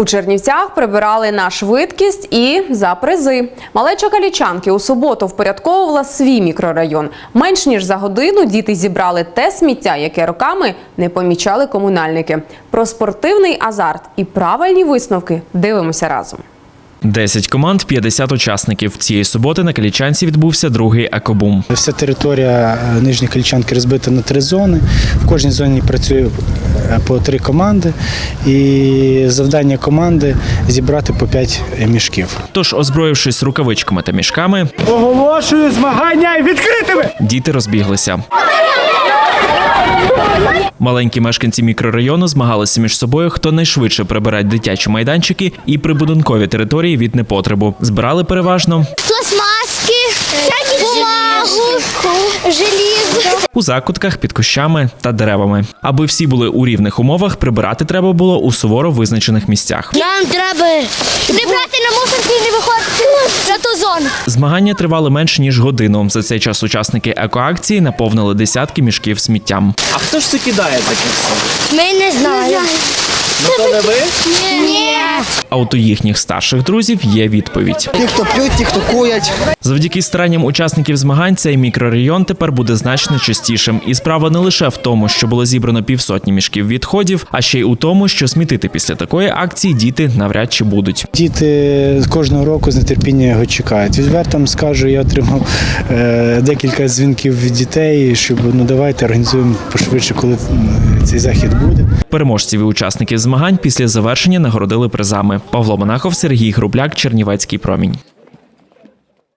У Чернівцях прибирали на швидкість і за призи. Малеча калічанки у суботу впорядковувала свій мікрорайон. Менш ніж за годину діти зібрали те сміття, яке роками не помічали комунальники. Про спортивний азарт і правильні висновки дивимося разом. 10 команд, 50 учасників. Цієї суботи на Калічанці відбувся другий екобум. Вся територія е, Нижньої Калічанки розбита на три зони. В кожній зоні працює е, по три команди, і завдання команди зібрати по п'ять мішків. Тож, озброївшись рукавичками та мішками, Оголошую змагання відкритими! діти розбіглися. Маленькі мешканці мікрорайону змагалися між собою, хто найшвидше прибирать дитячі майданчики і прибудинкові території від непотребу. Збирали переважно пластмаски, бумагу, желізо. у закутках під кущами та деревами. Аби всі були у рівних умовах, прибирати треба було у суворо визначених місцях. Нам треба не брати на мусорки і не виходити за. Змагання тривали менше ніж годину. За цей час учасники екоакції наповнили десятки мішків сміттям. А хто ж це кидає таке все? Ми не знаємо. Ну то не ви? Ні. А от у їхніх старших друзів є відповідь. Ті, хто п'ють, ті, хто курять. Завдяки старанням учасників змагань цей мікрорайон тепер буде значно чистішим. І справа не лише в тому, що було зібрано півсотні мішків відходів, а ще й у тому, що смітити після такої акції діти навряд чи будуть. Діти кожного року з нетерпінням його чекають. Відверто вам скажу, я отримав е, декілька дзвінків від дітей, щоб ну давайте організуємо пошвидше, коли цей захід буде. Переможців і учасників змагань після завершення нагородили призами. Павло Монахов, Сергій Грубляк, Чернівецький промінь.